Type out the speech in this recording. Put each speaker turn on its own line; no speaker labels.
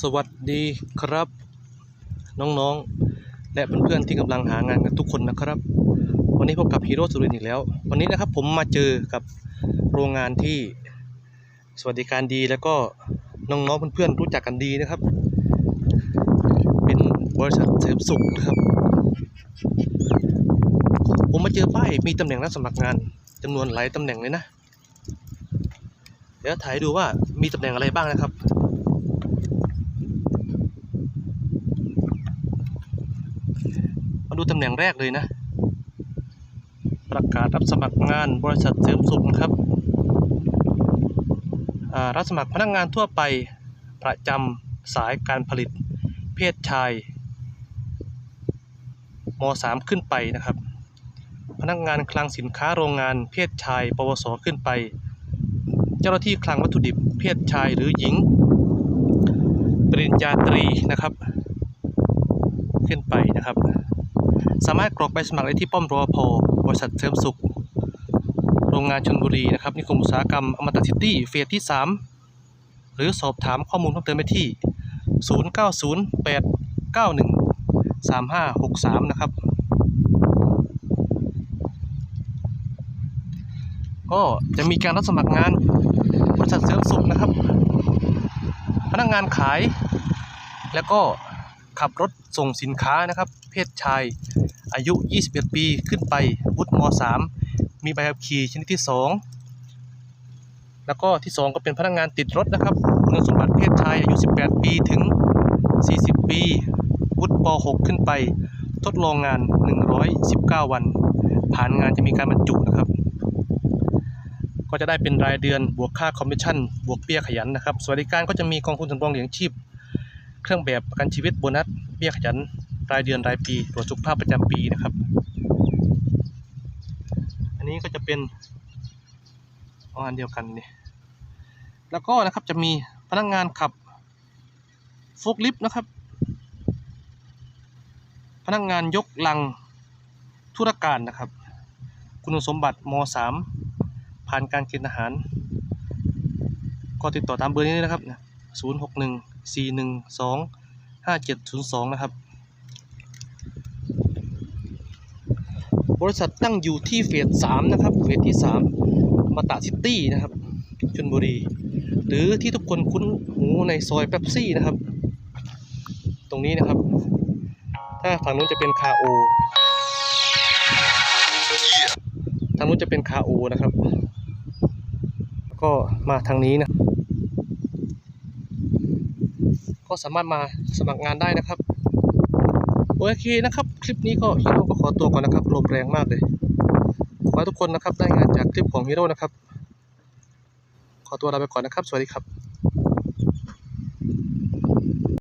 สวัสดีครับ น้องๆ และเพื่อนๆที่กำลังหางานกันทุกคนนะครับ วันนี้พบกับฮีโร่สุรินทร์อีกแล้ว วันนี้นะครับผมมาเจอกับโรงงานที่สวัสดิการดีแล้วก็น้องๆเพื่อนๆรู้จักกันดีนะครับ เป็นบริษัทเสริมสุขนะครับ ผมมาเจอป้ายมีตำแหน่งรับสมัครงานจำนวนหลายตำแหน่งเลยนะ เดี๋ยวถ่ายดูว่ามีตำแหน่งอะไรบ้างนะครับ มา ดูตำแหน่งแรกเลยนะ ประกาศรับสมัครงานบริษัทเสริมสุขนะครับรับสมัครพนักงานทั่วไปประจำสายการผลิต เพศชายม .3 ขึ้นไปนะครับ พนักงานคลังสินค้าโรงงานเพศชาย ปวสขึ้นไป เจ้าหน้าที่คลังวัตถุดิบเพศชายหรือหญิง ปริญญาตรีนะครับ ขึ้นไปนะครับ สามารถกรอกใบสมัครได้ที่ป้อมรอพบริษัทเสริมสุข โรงงานชนบุรีนะครับนิคมอุตสาหกรรมอมตะซิตี้เฟสที่ 3 หรือสอบถามข้อมูลเพิ่มเติมได้ที่ 0908913563 นะครับ ก็จะมีการรับสมัครงานบริษัทเสริมสุขนะครับ พนักงานขายแล้วก็ ขับรถส่งสินค้านะครับ เพศชาย อายุ 21 ปีขึ้นไปวุฒิม .3 มีใบขับขี่ชนิดที่ 2 แล้วก็ที่ 2 ก็เป็นพนักงานติดรถนะครับคุณสมบัติเพศชายอายุ 18 ปีถึง 40 ปีวุฒิป .6 ขึ้นไป ทดลองงาน 119 วัน ผ่านงานจะมีการบรรจุนะครับก็จะได้เป็นรายเดือนบวกค่าคอมมิชชั่น บวกเบี้ยขยันนะครับ สวัสดิการก็จะมีกองทุนสำรองเลี้ยงชีพ เครื่องแบบประกันชีวิตโบนัสเบี้ยขยันรายเดือนรายปีตรวจสุขภาพประจำปีนะครับ อันนี้ก็จะเป็นอาอันเดียวกันนี่แล้วก็นะครับจะมีพนักงานขับฟุกลิฟต์นะครับ พนักงานยกลังธุรการนะครับ คุณสมบัติม .3 ผ่านการเกณฑ์ทหาร ก็ติดต่อตามเบอร์นี้นะครับ 061 6 1 4 1 2 5 7 0 2 นะครับ บริษัทตั้งอยู่ที่เฟส3นะครับ เฟสที่ 3 มาตาซิตี้นะครับชลบุรี หรือที่ทุกคนคุ้นหูในซอยเป๊ปซี่นะครับ ตรงนี้นะครับ ถ้าฝั่งนู้นจะเป็นคาโอทางนู้นจะเป็นคาโอนะครับ ก็มาทางนี้นะ ก็สามารถมาสมัครงานได้นะครับ โอเคนะครับ คลิปนี้ก็ฮีโร่ก็ขอตัวก่อนนะครับลมแรงมากเลย ขอให้ทุกคนนะครับได้งานจากคลิปของฮีโร่นะครับ ขอตัวลาไปก่อนนะครับ สวัสดีครับ